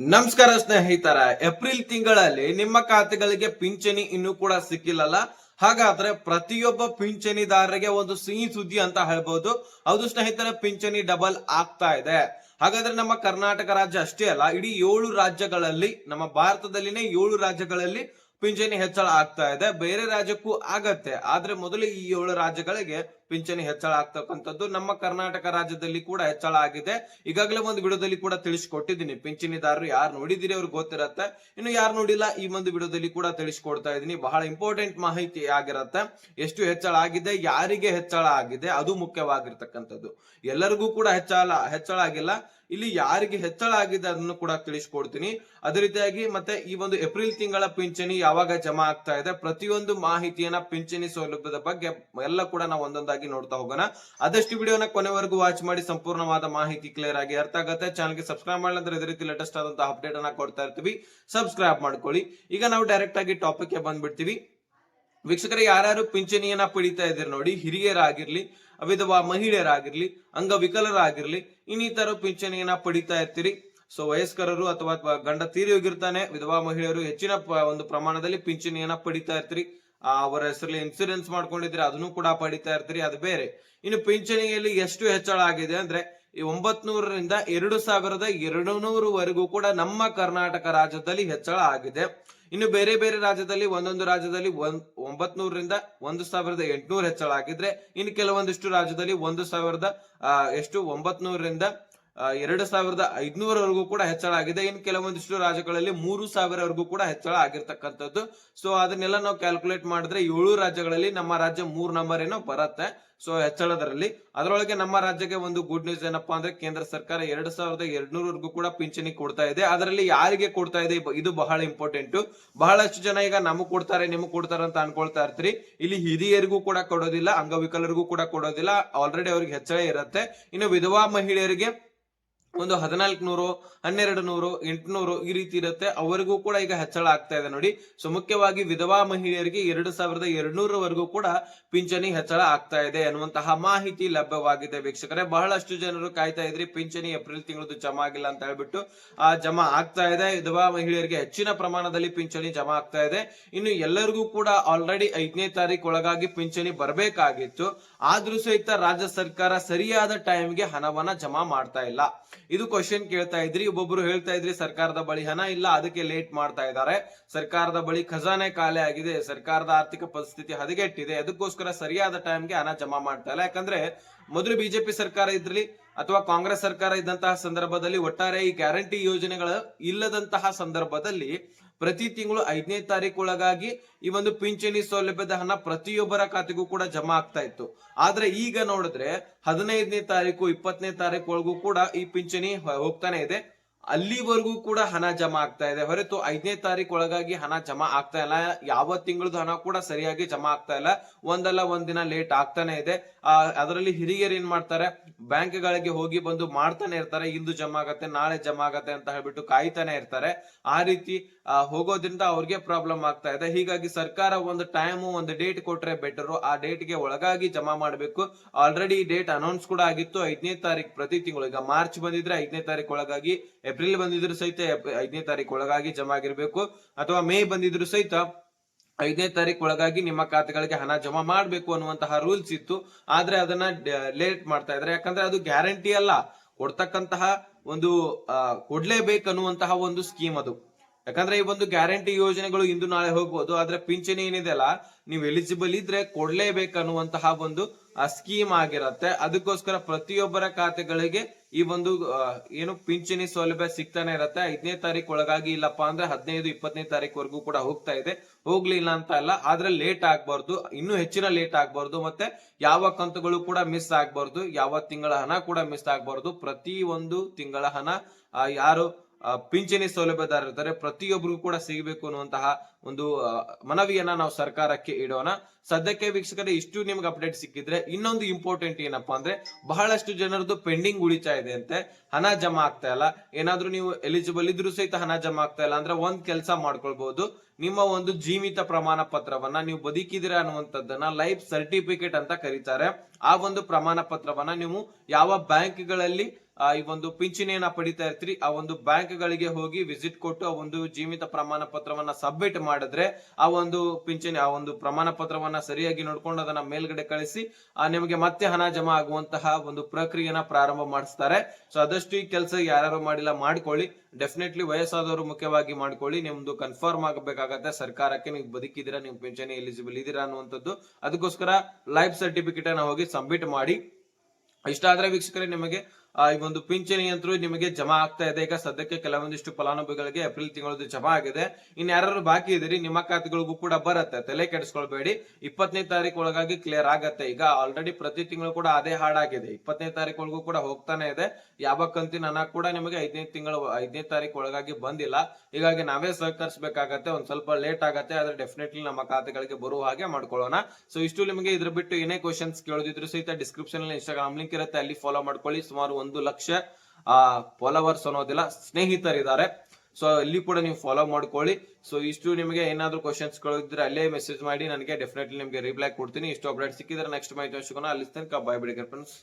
ನಮಸ್ಕಾರ ಸ್ನೇಹಿತರ, ಏಪ್ರಿಲ್ ತಿಂಗಳಲ್ಲಿ ನಿಮ್ಮ ಖಾತೆಗಳಿಗೆ ಪಿಂಚಣಿ ಇನ್ನೂ ಕೂಡ ಸಿಕ್ಕಿಲ್ಲಲ್ಲ? ಹಾಗಾದ್ರೆ ಪ್ರತಿಯೊಬ್ಬ ಪಿಂಚಣಿದಾರರಿಗೆ ಒಂದು ಸಿಹಿ ಸುದ್ದಿ ಅಂತ ಹೇಳ್ಬಹುದು ಹೌದು ಸ್ನೇಹಿತರ, ಪಿಂಚಣಿ ಡಬಲ್ ಆಗ್ತಾ ಇದೆ. ಹಾಗಾದ್ರೆ ನಮ್ಮ ಕರ್ನಾಟಕ ರಾಜ್ಯ ಅಷ್ಟೇ ಅಲ್ಲ, ಇಡೀ ಏಳು ರಾಜ್ಯಗಳಲ್ಲಿ, ನಮ್ಮ ಭಾರತದಲ್ಲಿನೇ ಏಳು ರಾಜ್ಯಗಳಲ್ಲಿ ಪಿಂಚಣಿ ಹೆಚ್ಚಳ ಆಗ್ತಾ ಇದೆ. ಬೇರೆ ರಾಜ್ಯಕ್ಕೂ ಆಗತ್ತೆ. ಆದ್ರೆ ಮೊದಲು ಈ ಏಳು ರಾಜ್ಯಗಳಿಗೆ ಪಿಂಚಣಿ ಹೆಚ್ಚಳ ಆಗ್ತಕ್ಕಂಥದ್ದು ನಮ್ಮ ಕರ್ನಾಟಕ ರಾಜ್ಯದಲ್ಲಿ ಕೂಡ ಹೆಚ್ಚಳ ಆಗಿದೆ. ಈಗಾಗಲೇ ಒಂದು ವಿಡಿಯೋದಲ್ಲಿ ಕೂಡ ತಿಳಿಸ್ಕೊಟ್ಟಿದ್ದೀನಿ. ಪಿಂಚಣಿದಾರರು ಯಾರು ನೋಡಿದಿರಿ ಅವ್ರಿಗೆ ಗೊತ್ತಿರತ್ತೆ. ಇನ್ನು ಯಾರು ನೋಡಿಲ್ಲ ಈ ಒಂದು ವಿಡಿಯೋದಲ್ಲಿ ಕೂಡ ತಿಳಿಸ್ಕೊಡ್ತಾ ಇದ್ದೀನಿ. ಬಹಳ ಇಂಪಾರ್ಟೆಂಟ್ ಮಾಹಿತಿ ಆಗಿರತ್ತೆ. ಎಷ್ಟು ಹೆಚ್ಚಳ ಆಗಿದೆ, ಯಾರಿಗೆ ಹೆಚ್ಚಳ ಆಗಿದೆ, ಅದು ಮುಖ್ಯವಾಗಿರ್ತಕ್ಕಂಥದ್ದು. ಎಲ್ಲರಿಗೂ ಕೂಡ ಹೆಚ್ಚಳ ಹೆಚ್ಚಳ ಆಗಿಲ್ಲ. ಇಲ್ಲಿ ಯಾರಿಗೆ ಹೆಚ್ಚಳ ಆಗಿದೆ ಅದನ್ನು ಕೂಡ ತಿಳಿಸ್ಕೊಡ್ತೀನಿ. ಅದೇ ರೀತಿಯಾಗಿ ಮತ್ತೆ ಈ ಒಂದು ಏಪ್ರಿಲ್ ತಿಂಗಳ ಪಿಂಚಣಿ ಯಾವಾಗ ಜಮಾ ಆಗ್ತಾ ಇದೆ, ಪ್ರತಿಯೊಂದು ಮಾಹಿತಿಯನ್ನ ಪಿಂಚಣಿ ಸೌಲಭ್ಯದ ಬಗ್ಗೆ ಎಲ್ಲ ಕೂಡ ನಾವು ಒಂದೊಂದಾಗಿ ನೋಡ್ತಾ ಹೋಗೋಣ. ಆದಷ್ಟು ವಿಡಿಯೋನ ಕೊನೆವರೆಗೂ ವಾಚ್ ಮಾಡಿ ಸಂಪೂರ್ಣವಾದ ಮಾಹಿತಿ ಕ್ಲಿಯರ್ ಆಗಿ ಅರ್ಥ ಆಗುತ್ತೆ. ಚಾನಲ್ಗೆ ಸಬ್ಸ್ಕ್ರೈಬ್ ಮಾಡಿದ್ರೆ ಇದೇ ರೀತಿ ಲೇಟೆಸ್ಟ್ ಆದಂತಹ ಅಪ್ಡೇಟ್ ಅನ್ನ ಕೊಡ್ತಾ ಇರ್ತೀವಿ. ಸಬ್ಸ್ಕ್ರೈಬ್ ಮಾಡ್ಕೊಳ್ಳಿ. ಈಗ ನಾವು ಡೈರೆಕ್ಟ್ ಆಗಿ ಟಾಪಿಕ್ಗೆ ಬಂದ್ಬಿಡ್ತೀವಿ. ವೀಕ್ಷಕರ, ಯಾರ್ಯಾರು ಪಿಂಚಣಿಯನ್ನ ಪಡಿತಾ ಇದ್ದೀರಿ ನೋಡಿ, ಹಿರಿಯರಾಗಿರ್ಲಿ ವಿಧವಾ ಮಹಿಳೆಯರಾಗಿರ್ಲಿ, ಅಂಗವಿಕಲರಾಗಿರ್ಲಿ ಇನ್ನಿತರ ಪಿಂಚಣಿಯನ್ನ ಪಡಿತಾ ಇರ್ತೀರಿ. ಸೊ ವಯಸ್ಕರರು ಅಥವಾ ಗಂಡ ತೀರಿ ಹೋಗಿರ್ತಾನೆ, ವಿಧವಾ ಮಹಿಳೆಯರು ಹೆಚ್ಚಿನ ಒಂದು ಪ್ರಮಾಣದಲ್ಲಿ ಪಿಂಚಣಿಯನ್ನ ಪಡಿತಾ ಇರ್ತೀರಿ. ಅವರ ಹೆಸರಲ್ಲಿ ಇನ್ಸೂರೆನ್ಸ್ ಮಾಡ್ಕೊಂಡಿದ್ರೆ ಅದನ್ನು ಕೂಡ ಪಡಿತಾ ಇರ್ತೀರಿ, ಅದು ಬೇರೆ. ಇನ್ನು ಪಿಂಚಣಿಯಲ್ಲಿ ಎಷ್ಟು ಹೆಚ್ಚಳ ಆಗಿದೆ ಅಂದ್ರೆ ಈ ಒಂಬತ್ ನೂರರಿಂದ ಎರಡು ಸಾವಿರದ ಎರಡು ನೂರವರೆಗೂ ಕೂಡ ನಮ್ಮ ಕರ್ನಾಟಕ ರಾಜ್ಯದಲ್ಲಿ ಹೆಚ್ಚಳ ಆಗಿದೆ. ಇನ್ನು ಬೇರೆ ಬೇರೆ ರಾಜ್ಯದಲ್ಲಿ, ಒಂದೊಂದು ರಾಜ್ಯದಲ್ಲಿ ಒಂದ್ ಒಂಬತ್ ನೂರರಿಂದ ಒಂದು ಸಾವಿರದ ಎಂಟುನೂರು ಹೆಚ್ಚಳ ಆಗಿದ್ರೆ, ಇನ್ನು ಕೆಲವೊಂದಿಷ್ಟು ರಾಜ್ಯದಲ್ಲಿ ಒಂದು ಸಾವಿರದ ಎಷ್ಟು ಒಂಬತ್ ನೂರರಿಂದ ಎರಡು ಸಾವಿರದ ಐದ್ನೂರವರೆಗೂ ಕೂಡ ಹೆಚ್ಚಳ ಆಗಿದೆ. ಇನ್ನು ಕೆಲವೊಂದಿಷ್ಟು ರಾಜ್ಯಗಳಲ್ಲಿ ಮೂರು ಸಾವಿರವರೆಗೂ ಕೂಡ ಹೆಚ್ಚಳ ಆಗಿರ್ತಕ್ಕಂಥದ್ದು. ಸೊ ಅದನ್ನೆಲ್ಲ ನಾವು ಕ್ಯಾಲ್ಕುಲೇಟ್ ಮಾಡಿದ್ರೆ ಏಳು ರಾಜ್ಯಗಳಲ್ಲಿ ನಮ್ಮ ರಾಜ್ಯ ಮೂರ್ ನಂಬರ್ ಏನೋ ಬರುತ್ತೆ. ಸೊ ಹೆಚ್ಚಳದರಲ್ಲಿ. ಅದರೊಳಗೆ ನಮ್ಮ ರಾಜ್ಯಕ್ಕೆ ಒಂದು ಗುಡ್ ನ್ಯೂಸ್ ಏನಪ್ಪಾ ಅಂದ್ರೆ ಕೇಂದ್ರ ಸರ್ಕಾರ ಎರಡು ಸಾವಿರದ ಎರಡ್ನೂರವರೆಗೂ ಕೂಡ ಪಿಂಚಣಿ ಕೊಡ್ತಾ ಇದೆ. ಅದರಲ್ಲಿ ಯಾರಿಗೆ ಕೊಡ್ತಾ ಇದೆ? ಇದು ಬಹಳ ಇಂಪಾರ್ಟೆಂಟ್ ಬಹಳಷ್ಟು ಜನ ಈಗ ನಮಗ್ ಕೊಡ್ತಾರೆ, ನಿಮಗ್ ಕೊಡ್ತಾರೆ ಅಂತ ಅನ್ಕೊಳ್ತಾ ಇರ್ತೀರಿ. ಇಲ್ಲಿ ಹಿರಿಯರಿಗೂ ಕೂಡ ಕೊಡೋದಿಲ್ಲ, ಅಂಗವಿಕಲರಿಗೂ ಕೂಡ ಕೊಡೋದಿಲ್ಲ. ಆಲ್ರೆಡಿ ಅವ್ರಿಗೆ ಹೆಚ್ಚಳ ಇರುತ್ತೆ. ಇನ್ನು ವಿಧವಾ ಮಹಿಳೆಯರಿಗೆ ಒಂದು ಹದಿನಾಲ್ಕು ನೂರು, ಹನ್ನೆರಡು ನೂರು, ಎಂಟುನೂರು ಈ ರೀತಿ ಇರುತ್ತೆ. ಅವರಿಗೂ ಕೂಡ ಈಗ ಹೆಚ್ಚಳ ಆಗ್ತಾ ಇದೆ ನೋಡಿ. ಸೊ ಮುಖ್ಯವಾಗಿ ವಿಧವಾ ಮಹಿಳೆಯರಿಗೆ ಎರಡು ಸಾವಿರದ ಎರಡ್ನೂರವರೆಗೂ ಕೂಡ ಪಿಂಚಣಿ ಹೆಚ್ಚಳ ಆಗ್ತಾ ಇದೆ ಅನ್ನುವಂತಹ ಮಾಹಿತಿ ಲಭ್ಯವಾಗಿದೆ ವೀಕ್ಷಕರೇ. ಬಹಳಷ್ಟು ಜನರು ಕಾಯ್ತಾ ಇದ್ರಿ, ಪಿಂಚಣಿ ಏಪ್ರಿಲ್ ತಿಂಗಳದ್ದು ಜಮಾ ಆಗಿಲ್ಲ ಅಂತ ಹೇಳ್ಬಿಟ್ಟು ಆ ಜಮಾ ಆಗ್ತಾ ಇದೆ. ವಿಧವಾ ಮಹಿಳೆಯರಿಗೆ ಹೆಚ್ಚಿನ ಪ್ರಮಾಣದಲ್ಲಿ ಪಿಂಚಣಿ ಜಮಾ ಆಗ್ತಾ ಇದೆ. ಇನ್ನು ಎಲ್ಲರಿಗೂ ಕೂಡ ಆಲ್ರೆಡಿ ಐದನೇ ತಾರೀಕು ಒಳಗಾಗಿ ಪಿಂಚಣಿ ಬರಬೇಕಾಗಿತ್ತು. ಆದ್ರೂ ಸಹಿತ ರಾಜ್ಯ ಸರ್ಕಾರ ಸರಿಯಾದ ಟೈಮ್ಗೆ ಹಣವನ್ನ ಜಮಾ ಮಾಡ್ತಾ ಇಲ್ಲ. ಇದು ಕ್ವಶನ್ ಕೇಳ್ತಾ ಇದ್ರಿ, ಒಬ್ಬೊಬ್ರು ಹೇಳ್ತಾ ಇದ್ರಿ, ಸರ್ಕಾರದ ಬಳಿ ಹಣ ಇಲ್ಲ, ಅದಕ್ಕೆ ಲೇಟ್ ಮಾಡ್ತಾ ಇದ್ದಾರೆ. ಸರ್ಕಾರದ ಬಳಿ ಖಜಾನೆ ಖಾಲಿ ಆಗಿದೆ, ಸರ್ಕಾರದ ಆರ್ಥಿಕ ಪರಿಸ್ಥಿತಿ ಹದಗೆಟ್ಟಿದೆ, ಅದಕ್ಕೋಸ್ಕರ ಸರಿಯಾದ ಟೈಮ್ಗೆ ಹಣ ಜಮಾ ಮಾಡ್ತಾ ಇಲ್ಲ. ಯಾಕಂದ್ರೆ, ಮೊದಲು ಬಿಜೆಪಿ ಸರ್ಕಾರ ಇದ್ರಲ್ಲಿ ಅಥವಾ ಕಾಂಗ್ರೆಸ್ ಸರ್ಕಾರ ಇದ್ದಂತಹ ಸಂದರ್ಭದಲ್ಲಿ ಒಟ್ಟಾರೆ ಈ ಗ್ಯಾರಂಟಿ ಯೋಜನೆಗಳ ಇಲ್ಲದಂತಹ ಸಂದರ್ಭದಲ್ಲಿ ಪ್ರತಿ ತಿಂಗಳು ಐದನೇ ತಾರೀಕು ಒಳಗಾಗಿ ಈ ಒಂದು ಪಿಂಚಣಿ ಸೌಲಭ್ಯದ ಹಣ ಪ್ರತಿಯೊಬ್ಬರ ಖಾತೆಗೂ ಕೂಡ ಜಮಾ ಆಗ್ತಾ ಇತ್ತು. ಆದ್ರೆ ಈಗ ನೋಡಿದ್ರೆ ಹದಿನೈದನೇ ತಾರೀಕು ಇಪ್ಪತ್ತನೇ ತಾರೀಕು ಒಳಗೂ ಕೂಡ ಈ ಪಿಂಚಣಿ ಹೋಗ್ತಾನೆ ಇದೆ. ಅಲ್ಲಿವರೆಗೂ ಕೂಡ ಹಣ ಜಮಾ ಆಗ್ತಾ ಇದೆ. ಹೊರತು ಐದನೇ ತಾರೀಕು ಒಳಗಾಗಿ ಹಣ ಜಮಾ ಆಗ್ತಾ ಇಲ್ಲ. ಯಾವ ತಿಂಗಳದ ಹಣ ಕೂಡ ಸರಿಯಾಗಿ ಜಮಾ ಆಗ್ತಾ ಇಲ್ಲ. ಒಂದಲ್ಲ ಒಂದಿನ ಲೇಟ್ ಆಗ್ತಾನೆ ಇದೆ. ಅದರಲ್ಲಿ ಹಿರಿಯರು ಏನ್ ಮಾಡ್ತಾರೆ? ಬ್ಯಾಂಕ್ಗಳಿಗೆ ಹೋಗಿ ಬಂದು ಮಾಡ್ತಾನೆ ಇರ್ತಾರೆ. ಇಂದು ಜಮಾ ಆಗತ್ತೆ, ನಾಳೆ ಜಮಾ ಆಗತ್ತೆ ಅಂತ ಹೇಳ್ಬಿಟ್ಟು ಕಾಯ್ತಾನೆ ಇರ್ತಾರೆ. ಆ ರೀತಿ ಹೋಗೋದ್ರಿಂದ ಅವ್ರಿಗೆ ಪ್ರಾಬ್ಲಮ್ ಆಗ್ತಾ ಇದೆ. ಹೀಗಾಗಿ ಸರ್ಕಾರ ಒಂದು ಟೈಮು, ಒಂದು ಡೇಟ್ ಕೊಟ್ರೆ ಬೆಟರು. ಆ ಡೇಟ್ಗೆ ಒಳಗಾಗಿ ಜಮಾ ಮಾಡಬೇಕು. ಆಲ್ರೆಡಿ ಡೇಟ್ ಅನೌನ್ಸ್ ಕೂಡ ಆಗಿತ್ತು. ಐದನೇ ತಾರೀಕು ಪ್ರತಿ ತಿಂಗಳು. ಈಗ ಮಾರ್ಚ್ ಬಂದಿದ್ರೆ ಐದನೇ ತಾರೀಕು ಒಳಗಾಗಿ ಏಪ್ರಿಲ್ ಬಂದಿದ್ರು ಸಹಿತ ಐದನೇ ತಾರೀಕು ಒಳಗಾಗಿ ಜಮಾ ಆಗಿರ್ಬೇಕು. ಅಥವಾ ಮೇ ಬಂದಿದ್ರು ಸಹಿತ ಐದನೇ ತಾರೀಕು ಒಳಗಾಗಿ ನಿಮ್ಮ ಖಾತೆಗಳಿಗೆ ಹಣ ಜಮಾ ಮಾಡಬೇಕು ಅನ್ನುವಂತಹ ರೂಲ್ಸ್ ಇತ್ತು. ಆದ್ರೆ ಅದನ್ನ ಲೇಟ್ ಮಾಡ್ತಾ ಇದ್ರೆ ಯಾಕಂದ್ರೆ ಅದು ಗ್ಯಾರಂಟಿ ಅಲ್ಲ. ಕೊಡ್ತಕ್ಕಂತಹ ಒಂದು ಕೊಡ್ಲೇಬೇಕು ಕೊಡ್ಲೇಬೇಕನ್ನುವಂತಹ ಒಂದು ಸ್ಕೀಮ್ ಅದು. ಯಾಕಂದ್ರೆ ಈ ಒಂದು ಗ್ಯಾರಂಟಿ ಯೋಜನೆಗಳು ಇಂದು ನಾಳೆ ಹೋಗ್ಬೋದು, ಆದ್ರೆ ಪಿಂಚಣಿ ಏನಿದೆ ಅಲ್ಲ ನೀವು ಎಲಿಜಿಬಲ್ ಇದ್ರೆ ಕೊಡ್ಲೇಬೇಕನ್ನುವಂತಹ ಒಂದು ಸ್ಕೀಮ್ ಆಗಿರತ್ತೆ. ಅದಕ್ಕೋಸ್ಕರ ಪ್ರತಿಯೊಬ್ಬರ ಖಾತೆಗಳಿಗೆ ಈ ಒಂದು ಏನು ಪಿಂಚಣಿ ಸೌಲಭ್ಯ ಸಿಗ್ತಾನೆ ಇರತ್ತೆ. ಐದನೇ ತಾರೀಕು ಒಳಗಾಗಿ ಇಲ್ಲಪ್ಪ ಅಂದ್ರೆ ಹದಿನೈದು, ಇಪ್ಪತ್ತನೇ ತಾರೀಕು ಕೂಡ ಹೋಗ್ತಾ ಇದೆ. ಹೋಗ್ಲಿಲ್ಲ ಅಂತ ಅಲ್ಲ, ಆದ್ರೆ ಲೇಟ್ ಆಗ್ಬಾರ್ದು. ಇನ್ನೂ ಹೆಚ್ಚಿನ ಲೇಟ್ ಆಗ್ಬಾರ್ದು ಮತ್ತೆ ಯಾವ ಕಂತುಗಳು ಕೂಡ ಮಿಸ್ ಆಗ್ಬಾರ್ದು. ಯಾವ ತಿಂಗಳ ಹಣ ಕೂಡ ಮಿಸ್ ಆಗ್ಬಾರ್ದು. ಪ್ರತಿ ಒಂದು ತಿಂಗಳ ಹಣ ಯಾರು ಪಿಂಚಣಿ ಸೌಲಭ್ಯದಾರ ಇರ್ತಾರೆ ಪ್ರತಿಯೊಬ್ಬರಿಗೂ ಕೂಡ ಸಿಗಬೇಕು ಅನ್ನುವಂತಹ ಒಂದು ಮನವಿಯನ್ನ ನಾವು ಸರ್ಕಾರಕ್ಕೆ ಇಡೋಣ. ಸದ್ಯಕ್ಕೆ ವೀಕ್ಷಕರೇ, ಇಷ್ಟು ನಿಮ್ಗೆ ಅಪ್ಡೇಟ್ ಸಿಕ್ಕಿದ್ರೆ, ಇನ್ನೊಂದು ಇಂಪಾರ್ಟೆಂಟ್ ಏನಪ್ಪಾ ಅಂದ್ರೆ, ಬಹಳಷ್ಟು ಜನರದ್ದು ಪೆಂಡಿಂಗ್ ಉಳಿತಾ ಇದೆ ಅಂತೆ. ಹಣ ಜಮಾ ಆಗ್ತಾ ಇಲ್ಲ. ಏನಾದ್ರೂ ನೀವು ಎಲಿಜಿಬಲ್ ಇದ್ರೂ ಸಹಿತ ಹಣ ಜಮಾ ಆಗ್ತಾ ಇಲ್ಲ ಅಂದ್ರೆ ಒಂದ್ ಕೆಲಸ ಮಾಡ್ಕೊಳ್ಬಹುದು ನಿಮ್ಮ ಒಂದು ಜೀವಿತ ಪ್ರಮಾಣ ಪತ್ರವನ್ನ ನೀವು ಬದುಕಿದಿರ ಅನ್ನುವಂಥದ್ದನ್ನ ಲೈಫ್ ಸರ್ಟಿಫಿಕೇಟ್ ಅಂತ ಕರೀತಾರೆ. ಆ ಒಂದು ಪ್ರಮಾಣ ಪತ್ರವನ್ನ ನೀವು ಯಾವ ಬ್ಯಾಂಕ್ಗಳಲ್ಲಿ ಈ ಒಂದು ಪಿಂಚಣಿಯನ್ನ ಪಡಿತಾ ಇರ್ತೀರಿ ಆ ಒಂದು ಬ್ಯಾಂಕ್ ಗಳಿಗೆ ಹೋಗಿ ವಿಸಿಟ್ ಕೊಟ್ಟು ಆ ಒಂದು ಜೀವಿತ ಪ್ರಮಾಣ ಪತ್ರವನ್ನ ಸಬ್ಮಿಟ್ ಮಾಡಿದ್ರೆ ಆ ಒಂದು ಪಿಂಚಣಿ ಆ ಒಂದು ಪ್ರಮಾಣ ಪತ್ರವನ್ನ ಸರಿಯಾಗಿ ನೋಡ್ಕೊಂಡು ಅದನ್ನ ಮೇಲ್ಗಡೆ ಕಳಿಸಿ ಆ, ನಿಮಗೆ ಮತ್ತೆ ಹಣ ಜಮಾ ಆಗುವಂತಹ ಒಂದು ಪ್ರಕ್ರಿಯೆನ ಪ್ರಾರಂಭ ಮಾಡಿಸ್ತಾರೆ. ಸೊ ಆದಷ್ಟು ಈ ಕೆಲಸ ಯಾರು ಮಾಡಿಲ್ಲ ಮಾಡ್ಕೊಳ್ಳಿ. ಡೆಫಿನೆಟ್ಲಿ ವಯಸ್ಸಾದವರು ಮುಖ್ಯವಾಗಿ ಮಾಡ್ಕೊಳ್ಳಿ. ನಿಮ್ದು ಕನ್ಫರ್ಮ್ ಆಗಬೇಕಾಗತ್ತೆ. ಸರ್ಕಾರಕ್ಕೆ ನೀವು ಬದುಕಿದ್ದೀರಾ ನೀವು ಪಿಂಚಣಿ ಎಲಿಜಿಬಲ್ ಇದ್ದೀರಾ ಅನ್ನುವಂಥದ್ದು. ಅದಕ್ಕೋಸ್ಕರ ಲೈಫ್ ಸರ್ಟಿಫಿಕೇಟ್ ಅನ್ನ ಹೋಗಿ ಸಬ್ಮಿಟ್ ಮಾಡಿ. ಇಷ್ಟ ಆದ್ರೆ ವೀಕ್ಷಕರೇ ನಿಮಗೆ ಆ, ಈ ಒಂದು ಪಿಂಚಣಿ ಅಂತೂ ನಿಮಗೆ ಜಮಾ ಆಗ್ತಾ ಇದೆ. ಈಗ ಸದ್ಯಕ್ಕೆ ಕೆಲವೊಂದಿಷ್ಟು ಫಲಾನುಭವಿಗಳಿಗೆ ಏಪ್ರಿಲ್ ತಿಂಗಳದ್ದು ಜಮಾ ಆಗಿದೆ. ಇನ್ ಯಾರು ಬಾಕಿ ಇದೀರಿ ನಿಮ್ಮ ಖಾತೆಗಳಿಗೂ ಕೂಡ ಬರುತ್ತೆ. ತಲೆ ಕೆಡಿಸ್ಕೊಳ್ಬೇಡಿ. ಇಪ್ಪತ್ತನೇ ತಾರೀಕು ಒಳಗಾಗಿ ಕ್ಲಿಯರ್ ಆಗತ್ತೆ. ಈಗ ಆಲ್ರೆಡಿ ಪ್ರತಿ ತಿಂಗಳು ಕೂಡ ಅದೇ ಹಾಡಾಗಿದೆ. ಇಪ್ಪತ್ತನೇ ತಾರೀಕು ಒಳಗೂ ಕೂಡ ಹೋಗ್ತಾನೆ ಇದೆ. ಯಾವ ಕಂತಿನ ಹಣ ಕೂಡ ನಿಮಗೆ ಐದನೇ ತಿಂಗಳು, ಐದನೇ ತಾರೀಕು ಒಳಗಾಗಿ ಬಂದಿಲ್ಲ. ಹೀಗಾಗಿ ನಾವೇ ಸಹಕರಿಸಬೇಕಾಗತ್ತೆ. ಒಂದ್ ಸ್ವಲ್ಪ ಲೇಟ್ ಆಗತ್ತೆ. ಆದ್ರೆ ಡೆಫಿನೆಟ್ಲಿ ನಮ್ಮ ಖಾತೆಗಳಿಗೆ ಬರುವ ಹಾಗೆ ಮಾಡ್ಕೊಳ್ಳೋಣ. ಸೊ ಇಷ್ಟು ನಿಮಗೆ ಇದ್ರ ಬಿಟ್ಟು ಏನೇ ಕ್ವಶನ್ಸ್ ಕೇಳೋದಿದ್ರು ಸಹಿತ ಡಿಸ್ಕ್ರಿಪ್ಷನ್ ಇನ್ಸ್ಟಾಗ್ರಾಮ್ ಲಿಂಕ್ ಇರುತ್ತೆ. ಅಲ್ಲಿ ಫಾಲೋ ಮಾಡ್ಕೊಳ್ಳಿ. ಸುಮಾರು ಒಂದು ಲಕ್ಷ, ಆ ಫಾಲೋವರ್ಸ್ ಅನ್ನೋದಿಲ್ಲ, ಸ್ನೇಹಿತರಿದ್ದಾರೆ. ಸೊ ಇಲ್ಲಿ ಕೂಡ ನೀವು ಫಾಲೋ ಮಾಡ್ಕೊಳ್ಳಿ. ಸೊ ಇಷ್ಟು ನಿಮಗೆ ಏನಾದ್ರು ಕ್ವಶನ್ಸ್ ಕಳಿದ್ರೆ ಅಲ್ಲೇ ಮೆಸೇಜ್ ಮಾಡಿ. ನನಗೆ ಡೆಫಿನೆಟ್ಲಿ ನಿಮಗೆ ರಿಪ್ಲೈ ಕೊಡ್ತೀನಿ. ಇಷ್ಟು ಅಪ್ಡೇಟ್ ಸಿಕ್ಕಿದ್ರೆ ನೆಕ್ಸ್ಟ್ ಮಾಹಿತಿ ಅಲ್ಲಿ ತನಕ ಬಾಯ್ ಬಿಡಿ ಫ್ರೆಂಡ್ಸ್